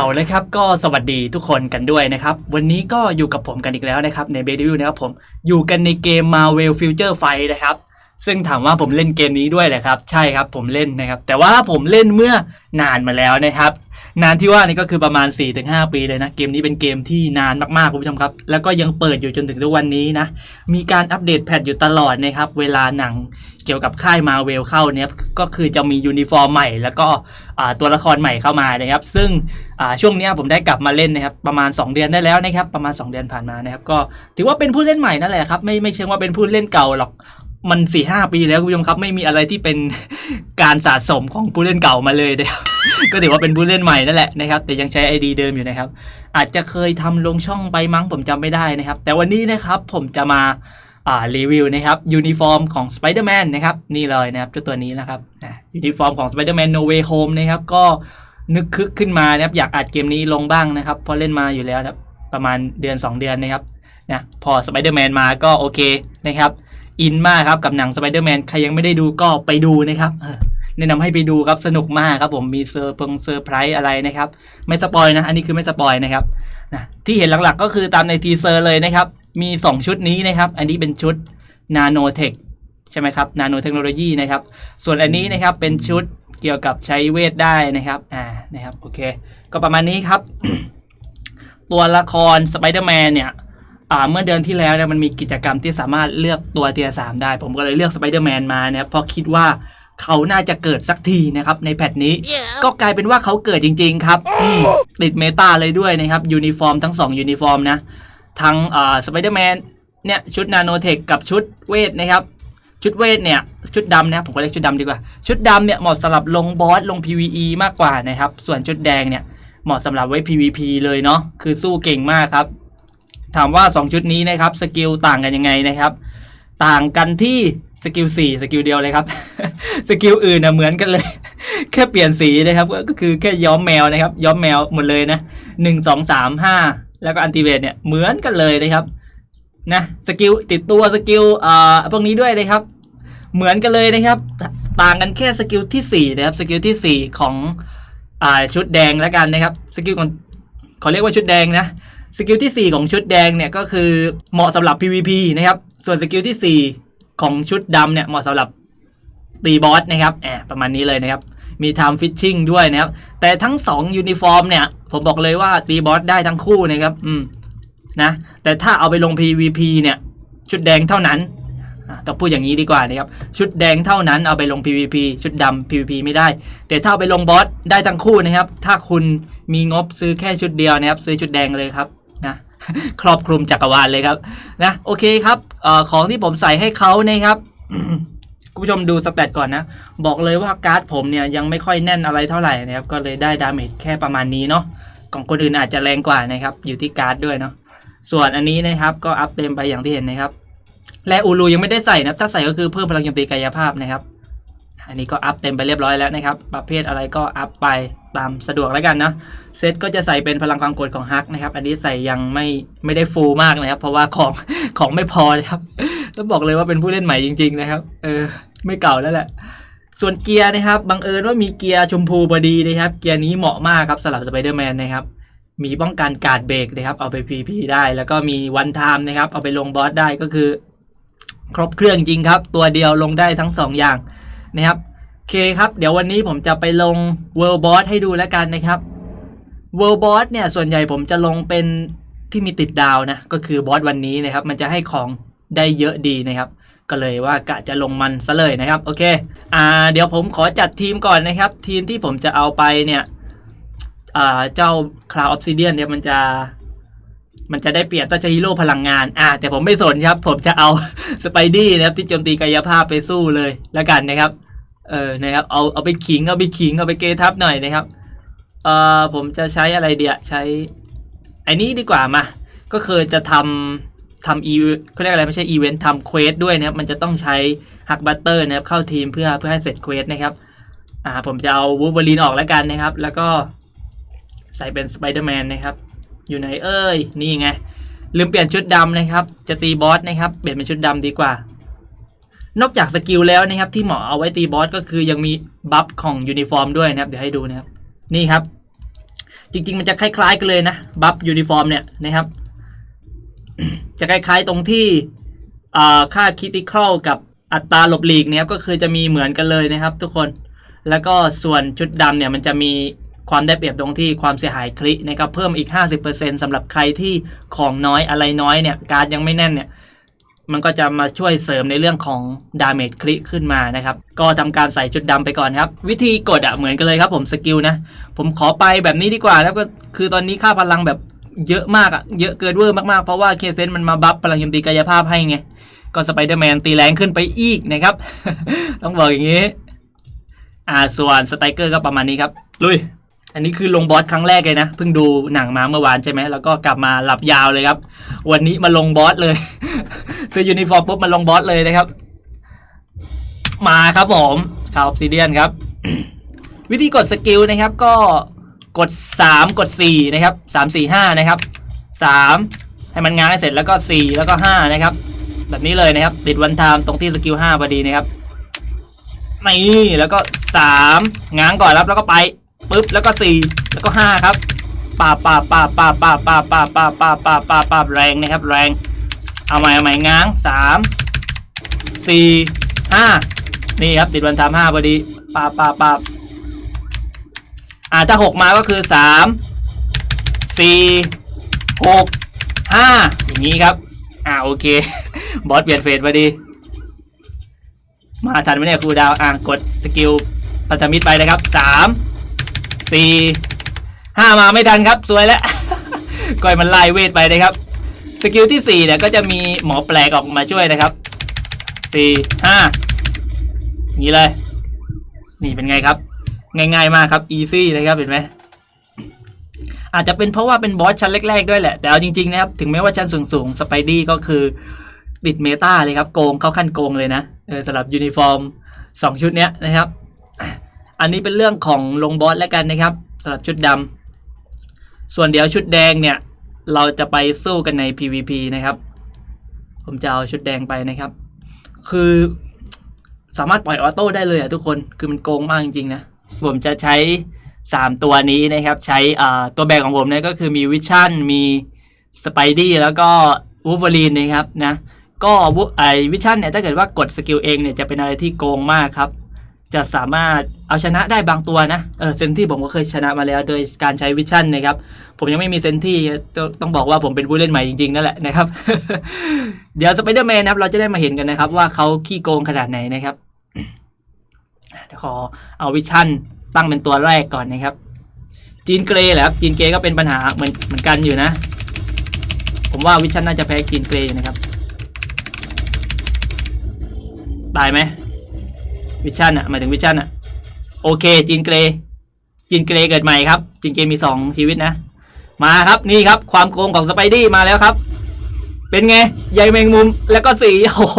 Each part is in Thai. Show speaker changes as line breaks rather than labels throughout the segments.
เอาเลยครับก็สวัสดีทุกคนกันด้วยนะครับ วันนี้ก็อยู่กับผมกันอีกแล้วนะครับในเบดิวนะครับผมอยู่กันในเกม Marvel Future Fight นะครับ ซึ่งถามว่าผมเล่นเกมนี้ด้วยแหละครับ ใช่ครับผมเล่นนะครับ แต่ว่าผมเล่นเมื่อนานมาแล้วนะครับ นานที่ว่านี่ก็คือประมาณ 4-5 ปีเลยนะ เกมนี้เป็นเกมที่นานมากๆคุณผู้ชมครับ แล้วก็ยังเปิดอยู่จนถึงทุกวันนี้นะ มีการอัปเดตแพทอยู่ตลอดนะครับ เวลาหนังเกี่ยวกับค่ายมาเวลเข้าเนี่ยก็คือจะมียูนิฟอร์มใหม่ แล้วก็ตัวละครใหม่เข้ามานะครับ ซึ่งช่วงนี้ผมได้กลับมาเล่นนะครับ ประมาณ 2 เดือนได้แล้วนะครับ ประมาณ 2 เดือนผ่านมานะครับ ก็ถือว่าเป็นผู้เล่นใหม่นั่นแหละครับ ไม่ไม่เชิงว่าเป็นผู้เล่นเก่าหรอก มันสี่ห้าปีแล้วคุณผู้ชมครับ ไม่มีอะไรที่เป็นการสะสมของผู้เล่นเก่ามาเลยนะครับก็ถือว่าเป็นผู้เล่นใหม่นั่นแหละนะครับแต่ยังใช้ ID เดิมอยู่นะครับ อาจจะเคยทำลงช่องไปมั้งผมจำไม่ได้นะครับ แต่วันนี้นะครับผมจะมาอ่ารีวิวนะครับยูนิฟอร์มของ Spider-Man นะครับนี่เลยนะครับเจ้าตัวนี้นะครับยูนิฟอร์มของ Spider-Man No Way Home นะครับก็นึกคึกขึ้นมานะครับอยากอัดเกมนี้ลงบ้างนะครับเพราะเล่นมาอยู่แล้วนะครับประมาณเดือน 2 เดือนนะครับนะพอ Spider-Man มาก็โอเคนะครับ อินมากครับกับหนัง Spider-Man ใครยังไม่ได้ดูก็ไปดูนะครับแนะนำให้ไปดูครับสนุกมากครับผมมีเซอร์พงเซอร์ไพรส์อะไรนะครับ ไม่สปอยนะ อันนี้คือไม่สปอยนะครับนะที่เห็นหลักๆก็คือตามในทีเซอร์เลยนะครับ มี 2 ชุดนี้นะครับ อันนี้เป็นชุดนาโนเทคใช่ไหมครับนาโนเทคโนโลยีนะครับ ส่วนอันนี้นะครับเป็นชุดเกี่ยวกับใช้เวทได้นะครับอ่านะครับโอเค ก็ประมาณนี้ครับ ตัวละครสไปเดอร์แมนเนี่ย เมื่อเดือนที่แล้วเนี่ยมันมีกิจกรรมที่สามารถเลือกตัวเทียสามได้ ผมก็เลยเลือกสไปเดอร์แมนมาเนี่ยเพราะคิดว่าเขาน่าจะเกิดสักทีนะครับในแพทนี้ ก็กลายเป็นว่าเขาเกิดจริง ๆ ครับอืมติดเมตาเลยด้วยนะครับยูนิฟอร์มทั้ง2ยูนิฟอร์มนะ ทั้งอ่าสไปเดอร์แมนเนี่ยชุดนาโนเทคกับชุดเวทนะครับชุดเวทเนี่ย ชุดดำนะครับผมก็เรียกชุดดำดีกว่า ชุดดำเนี่ยเหมาะสำหรับลงบอสลง PVE มากกว่านะครับ ส่วนชุดแดงเนี่ยเหมาะสำหรับไว้ PVP เลยเนาะคือสู้เก่งมากครับ ถามว่า 2 ชุดนี้นะครับสกิลต่างกันยังไงนะครับ ต่างกันที่สกิล4สกิลเดียวเลยครับ สกิลอื่นนะเหมือนกันเลย แค่เปลี่ยนสีนะครับก็ก็คือแค่ย้อมแมวนะครับ ย้อมแมวหมดเลยนะหนึ่งสองสามห้าแล้วก็อันติเวทเนี่ยเหมือนกันเลยนะครับนะสกิลติดตัวสกิลอ่าพวกนี้ด้วยนะครับ เหมือนกันเลยนะครับ ต่างกันแค่สกิลที่สี่นะครับสกิลที่สี่ของอ่าชุดแดงแล้วกันนะครับสกิลของขอเรียกว่าชุดแดงนะ สกิลที่ 4 ของชุดแดงเนี่ยก็คือเหมาะสำหรับ PVP นะครับ ส่วนสกิลที่ 4 ของชุดดำเนี่ยเหมาะสำหรับตีบอสนะครับแอบประมาณนี้เลยนะครับ มี time fishing ด้วยนะครับ แต่ทั้ง2ยูนิฟอร์มเนี่ย ผมบอกเลยว่าตีบอสได้ทั้งคู่นะครับ อืม นะ แต่ถ้าเอาไปลง PVP เนี่ย ชุดแดงเท่านั้นต้องพูดอย่างนี้ดีกว่านะครับ ชุดแดงเท่านั้นเอาไปลง PVP ชุดดำ PVP ไม่ได้ แต่ถ้าเอาไปลงบอสได้ทั้งคู่นะครับ ถ้าคุณมีงบซื้อแค่ชุดเดียวนะครับ ซื้อชุดแดงเลยครับ นะครอบคลุมจักรวาลเลยครับนะโอเคครับอของที่ผมใส่ให้เขานะครับคุณผู้ชมดูสเตตก่อนนะ บอกเลยว่าการ์ดผมเนี่ยยังไม่ค่อยแน่นอะไรเท่าไหร่นะครับ ก็เลยได้ดาเมจแค่ประมาณนี้เนาะของคนอื่นอาจจะแรงกว่านะครับ อยู่ที่การ์ดด้วยเนาะส่วนอันนี้นะครับก็อัพเต็มไปอย่างที่เห็นนะครับ และอูรูยังไม่ได้ใส่นะถ้าใส่ก็คือเพิ่มพลังโจมตีกายภาพนะครับ อันนี้ก็อัพเต็มไปเรียบร้อยแล้วนะครับ ประเภทอะไรก็อัพไป ตามสะดวกแล้วกันนะเซตก็จะใส่เป็นพลังความโกรธของฮักนะครับ อันนี้ใส่ยังไม่ไม่ได้ฟูลมากนะครับ เพราะว่าของของไม่พอนะครับต้องบอกเลยว่าเป็นผู้เล่นใหม่จริง ๆ นะครับ เออ ไม่เก่าแล้วแหละ ส่วนเกียร์นะครับบังเอิญว่ามีเกียร์ชมพูพอดีนะครับ เกียร์นี้เหมาะมากครับสำหรับสไปเดอร์แมนนะครับมีป้องกันการเบรกนะครับ เอาไป PP ได้ แล้วก็มีวันไทม์นะครับ เอาไปลงบอสได้ก็คือ ครบเครื่องจริงครับ ตัวเดียวลงได้ทั้งสองอย่างนะครับ เคครับ เดี๋ยววันนี้ผมจะไปลง World Boss ให้ดูแล้วกันนะครับ World Boss เนี่ย ส่วนใหญ่ผมจะลงเป็นที่มีติดดาวนะ ก็คือบอสวันนี้นะครับ มันจะให้ของได้เยอะดีนะครับ ก็เลยว่ากะจะลงมันซะเลยนะครับ โอเค อ่า เดี๋ยวผมขอจัดทีมก่อนนะครับ ทีมที่ผมจะเอาไปเนี่ย อ่า เจ้า Cloud Obsidian เนี่ยมันจะ มันจะได้เปรียบต้าจะฮีโร่พลังงาน อ่า แต่ผมไม่สนครับ ผมจะเอาสไปดี้นะครับที่โจมตีกายภาพไปสู้เลยแล้วกันนะครับ เออนะครับเอาเอาไปขิงเอาไปขิงเอาไปเกทับหน่อยนะครับเอ่อผมจะใช้อะไรเดียใช้ไอ้นี้ดีกว่ามาก็คือจะทำทำอีเขาเรียกอะไรไม่ใช่อีเวนต์ทำเควสด้วยนะครับมันจะต้องใช้ฮักบัตเตอร์นะครับเข้าทีมเพื่อเพื่อให้เสร็จเควสนะครับอ่าผมจะเอาวู l เ e อรีนออกแล้วกันนะครับ แล้วก็ใส่เป็นสไปเดอร์แมนนะครับ อยู่ไหนเอ้ย นี่ไง ลืมเปลี่ยนชุดดำนะครับ จะตีบอสนะครับ เปลี่ยนเป็นชุดดำดีกว่า นอกจากสกิลแล้วนะครับที่เหมาะเอาไว้ตีบอสก็คือยังมีบัฟของยูนิฟอร์มด้วยนะครับเดี๋ยวให้ดูนะครับนี่ครับ จริง ๆ มันจะคล้าย ๆ กันเลยนะบัฟยูนิฟอร์มเนี่ยนะครับ จะคล้าย ๆตรงที่อ่าค่าคิติคอลกับอัตราหลบหลีกเนี่ยครับก็คือจะมีเหมือนกันเลยนะครับ ทุกคน แล้วก็ส่วนชุดดำเนี่ยมันจะมีความได้เปรียบตรงที่ความเสียหายคลินะครับเพิ่มอีก 50%สำหรับใครที่ของน้อยอะไรน้อยเนี่ยการ์ดยังไม่แน่นเนี่ย มันก็จะมาช่วยเสริมในเรื่องของดาเมจคลิขึ้นมานะครับ ก็ทำการใส่ชุดดำไปก่อนครับ วิธีกดอะเหมือนกันเลยครับผมสกิลนะ ผมขอไปแบบนี้ดีกว่าแล้วก็คือตอนนี้ค่าพลังแบบเยอะมากอะเยอะเกินเวอร์มากๆ เพราะว่าเคเซนมันมาบัฟพลังโจมตีกายภาพให้ไง ก็สไปเดอร์แมนตีแรงขึ้นไปอีกนะครับ ต้องบอกอย่างนี้ อ่าส่วนสไตรเกอร์ก็ประมาณนี้ครับ ลุย อันนี้คือลงบอสครั้งแรกเลยนะเพิ่งดูหนังมาเมื่อวานใช่ไหมแล้วก็กลับมาหลับยาวเลยครับ วันนี้มาลงบอสเลยซื้อยูนิฟอร์มปุ๊บมาลงบอสเลยนะครับ มาครับผมคาออฟซิเดียนครับ วิธีกดสกิลนะครับ ก็กด 3 กด 4 นะครับ 3 4 5 นะครับ 3 ให้มันง้างให้เสร็จแล้วก็ 4 แล้วก็ 5 นะครับ แบบนี้เลยนะครับ ติดวันไทม์ตรงที่สกิล5พอดีนะครับนี่แล้วก็ 3 ง้างก่อนรับแล้วก็ไป ปุ๊บแล้วก็4แล้วก็5ครับปาบปาบปาบปาบปาบปาบปาบปาบปาบปาบปาบปาบแรงนะครับแรงเอาใหม่เอาใหม่ง้าง3 4 5นี่ครับติดวันไทม์5พอดีปาบปาบปาบอ่าถ้าหกมาก็คือสามสี่หกห้าอย่างนี้ครับ อ่าโอเค บอสเปลี่ยนเฟสพอดี มาทันไหมเนี่ยครูดาวอ่ากดสกิลพันธมิตรไปเลยครับสาม สี่ห้ามาไม่ทันครับสวยแล้ว ก้อยมันไล่เวทไปนะครับ สกิลที่สี่เนี่ยก็จะมีหมอแปลกออกมาช่วยนะครับสี่ห้านี้เลย นี่เป็นไงครับ ง่ายๆมากครับ easy นะครับเห็นไหมอาจจะเป็นเพราะว่าเป็นบอสชั้นแรก ๆ ด้วยแหละ แต่เอาจริงๆนะครับถึงแม้ว่าชั้นสูงๆสไปดี้ก็คือติดเมตาเลยครับโกงเข้าขั้นโกงเลยนะเออสำหรับยูนิฟอร์มสองชุดเนี้ยนะครับ อันนี้เป็นเรื่องของลงบอสแล้วกันนะครับสำหรับชุดดำส่วนเดี๋ยวชุดแดงเนี่ย เราจะไปสู้กันใน PVP นะครับ ผมจะเอาชุดแดงไปนะครับ คือสามารถปล่อยออโต้ได้เลยอะทุกคนคือมันโกงมากจริงๆนะ ผมจะใช้ 3 ตัวนี้นะครับ ใช้ตัวแบกของผมเนี่ยก็คือมีวิชั่นมีสไปดี้แล้วก็วูฟเวอรีนนะครับนะก็วูไอวิชั่นเนี่ยถ้าเกิดว่ากดสกิลเองเนี่ยจะเป็นอะไรที่โกงมากครับ จะสามารถเอาชนะได้บางตัวนะเออเซนที่ผมก็เคยชนะมาแล้ว โดยการใช้วิชั่นนะครับ ผมยังไม่มีเซนที่ต้องต้องบอกว่าผมเป็นผู้เล่นใหม่จริงๆนั่นแหละนะครับ เดี๋ยวสไปเดอร์แมนนะครับ เราจะได้มาเห็นกันนะครับ ว่าเขาขี้โกงขนาดไหนนะครับเดี๋ยวขอเอาวิชั่นตั้งเป็นตัวแรกก่อนนะครับ จีนเกรย์แหละครับจีนเกรย์ก็เป็นปัญหาเหมือนเหมือนกันอยู่นะ ผมว่าวิชั่นน่าจะแพ้จีนเกรย์นะครับ ตายไหม วิชั่นอะหมายถึงวิชั่นอะโอเคจีนเกรจีนเกรเกิดใหม่ครับจีนเกรมีสองชีวิตนะ มาครับนี่ครับความโกงของสไปดี้มาแล้วครับ เป็นไงใยแมงมุมแล้วก็สีโอ้โห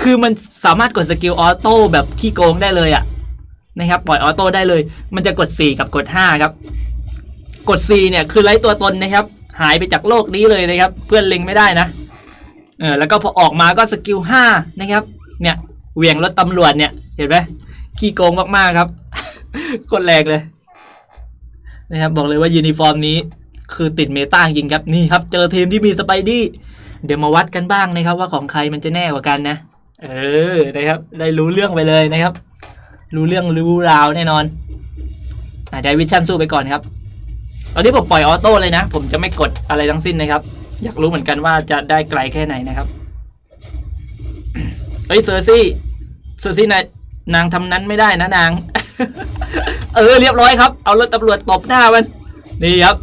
คือมันสามารถกดสกิลออโต้แบบขี้โกงได้เลยอะนะครับปล่อยออโต้ได้เลย มันจะกด 4 กับกด 5 ครับ กด 4 เนี่ยคือไร้ตัวตนนะครับ หายไปจากโลกนี้เลยนะครับ เพื่อนเล็งไม่ได้นะเออแล้วก็พอออกมาก็สกิล5นะครับเนี่ยเหวี่ยงรถตำรวจเนี่ย เห็นไหมขี้โกงมากๆครับคนแรงเลย นะครับ บอกเลยว่ายูนิฟอร์มนี้ คือติดเมตาจริงครับนี่ครับ เจอทีมที่มีสไปดี้เดี๋ยวมาวัดกันบ้างนะครับ ว่าของใครมันจะแน่กว่ากันนะ เออนะครับ ได้รู้เรื่องไปเลยนะครับ รู้เรื่องรู้ราวแน่นอนอะไดวิชั่นสู้ไปก่อนครับตอนนี้ผมปล่อยออโต้เลยนะ ผมจะไม่กดอะไรทั้งสิ้นนะครับ อยากรู้เหมือนกันว่าจะได้ไกลแค่ไหนนะครับ เฮ้ยเซอร์ซี่ เซอร์ซี่นาย นางทำนั้นไม่ได้นะนาง เออเรียบร้อยครับ เอารถตำรวจตบหน้ามันนี่ครับ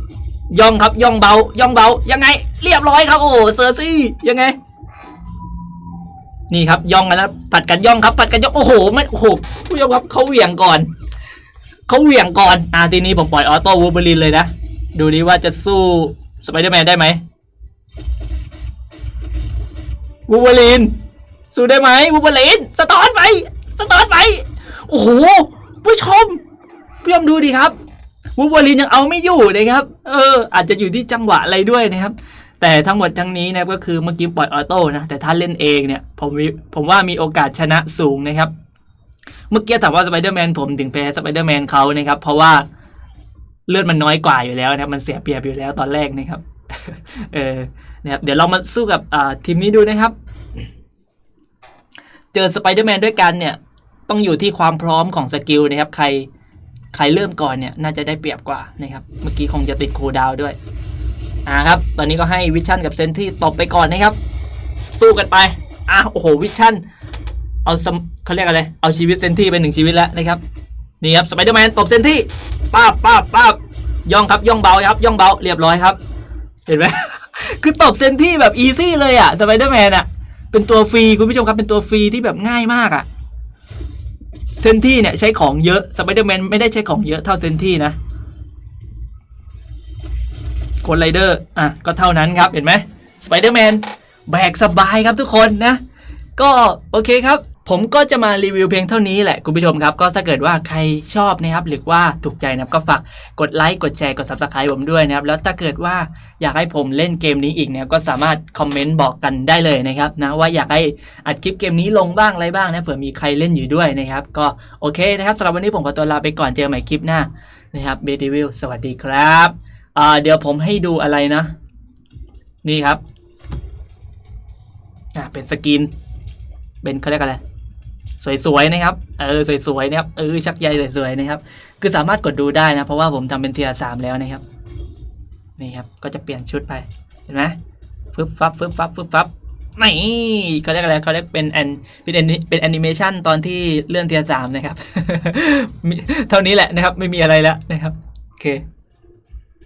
ย่องครับย่องเบา ย่องเบา ยังไง เรียบร้อยครับ โอ้เซอร์ซี่ยังไง นี่ครับย่องกันแล้วผัดกันย่องครับผัดกันย่องโอ้โหมันโอ้โหผู้ชมครับเขาเหวี่ยงก่อนเขาเหวี่ยงก่อนอ่าทีนี้ผมปล่อยออโต้วูบลินเลยนะดูดิว่าจะสู้สไปเดอร์แมนได้ไหมวูบลินสู้ได้ไหมวูบลินสตอร์ สตอร์ทไป โอ้โหผู้ชมผู้ชมดูดิครับวูบลินยังเอาไม่อยู่นะครับ เออ อาจจะอยู่ที่จังหวะอะไรด้วยนะครับ แต่ทั้งหมดทั้งนี้นะครับก็คือเมื่อกี้ปล่อยออโต้นะ แต่ถ้าเล่นเองเนี่ยผมวิผมว่ามีโอกาสชนะสูงนะครับ เมื่อกี้ถามว่าสไปเดอร์แมนผมถึงแพ้สไปเดอร์แมนเขานะครับ เพราะว่าเลือดมันน้อยกว่าอยู่แล้วนะครับ มันเสียเปรียบอยู่แล้วตอนแรกนะครับ เออนะครับเดี๋ยวเรามาสู้กับทีมนี้ดูนะครับ เจอสไปเดอร์แมนด้วยกันเนี่ย ต้องอยู่ที่ความพร้อมของสกิลนะครับใครใครเริ่มก่อนเนี่ยน่าจะได้เปรียบกว่านะครับเมื่อกี้คงจะติดคูดาวด้วยอ่าครับตอนนี้ก็ให้วิชั่นกับเซนที่ตบไปก่อนนะครับ สู้กันไปอะโอ้โหวิชั่นเอาสมเขาเรียกอะไรเอาชีวิตเซนที่ไปหนึ่งชีวิตแล้วนะครับนี่ครับสไปเดอร์แมนตบเซนที่ป้าบป้าบป้าบย่องครับย่องเบาครับย่องเบาเรียบร้อยครับ เห็นไหมคือตบเซนที่แบบอีซี่เลยอะสไปเดอร์แมนอะเป็นตัวฟรีคุณผู้ชมครับเป็นตัวฟรีที่แบบง่ายมากอะ เซนที่เนี่ยใช้ของเยอะสไปเดอร์แมนไม่ได้ใช้ของเยอะเท่าเซนที่นะคนไรเดอร์อะก็เท่านั้นครับเห็นไหมสไปเดอร์แมนแบกสบายครับทุกคนนะ ก็โอเคครับ ผมก็จะมารีวิวเพียงเท่านี้แหละคุณผู้ชมครับ ก็ถ้าเกิดว่าใครชอบนะครับหรือว่าถูกใจนะครับก็ฝากกดไลค์กดแชร์กด subscribe ผมด้วยนะครับ แล้วถ้าเกิดว่าอยากให้ผมเล่นเกมนี้อีกเนี่ยก็สามารถคอมเมนต์บอกกันได้เลยนะครับนะว่าอยากให้อัดคลิปเกมนี้ลงบ้างอะไรบ้างนะเผื่อมีใครเล่นอยู่ด้วยนะครับ ก็โอเคนะครับสำหรับวันนี้ผมขอตัวลาไปก่อนเจอกันใหม่คลิปหน้านะครับเบดิวิลสวัสดีครับเดี๋ยวผมให้ดูอะไรนะ นี่ครับอ่าเป็นสกิน เป็นเขาเรียกอะไร สวยๆนะครับ เออสวยๆนะครับ เออชักใยสวยๆนะครับ คือสามารถกดดูได้นะ เพราะว่าผมทำเป็นเทียร์สามแล้วนะครับ นี่ครับ ก็จะเปลี่ยนชุดไป เห็นไหมฟึบฟับฟึบฟับฟึบฟับนี่เขาเรียกอะไรเขาเรียกเป็นแอนเป็นแอนเป็นแอนิเมชันตอนที่เลื่อนเทียร์สามนะครับ เท่านี้แหละนะครับ ไม่มีอะไรแล้วนะครับ โอเค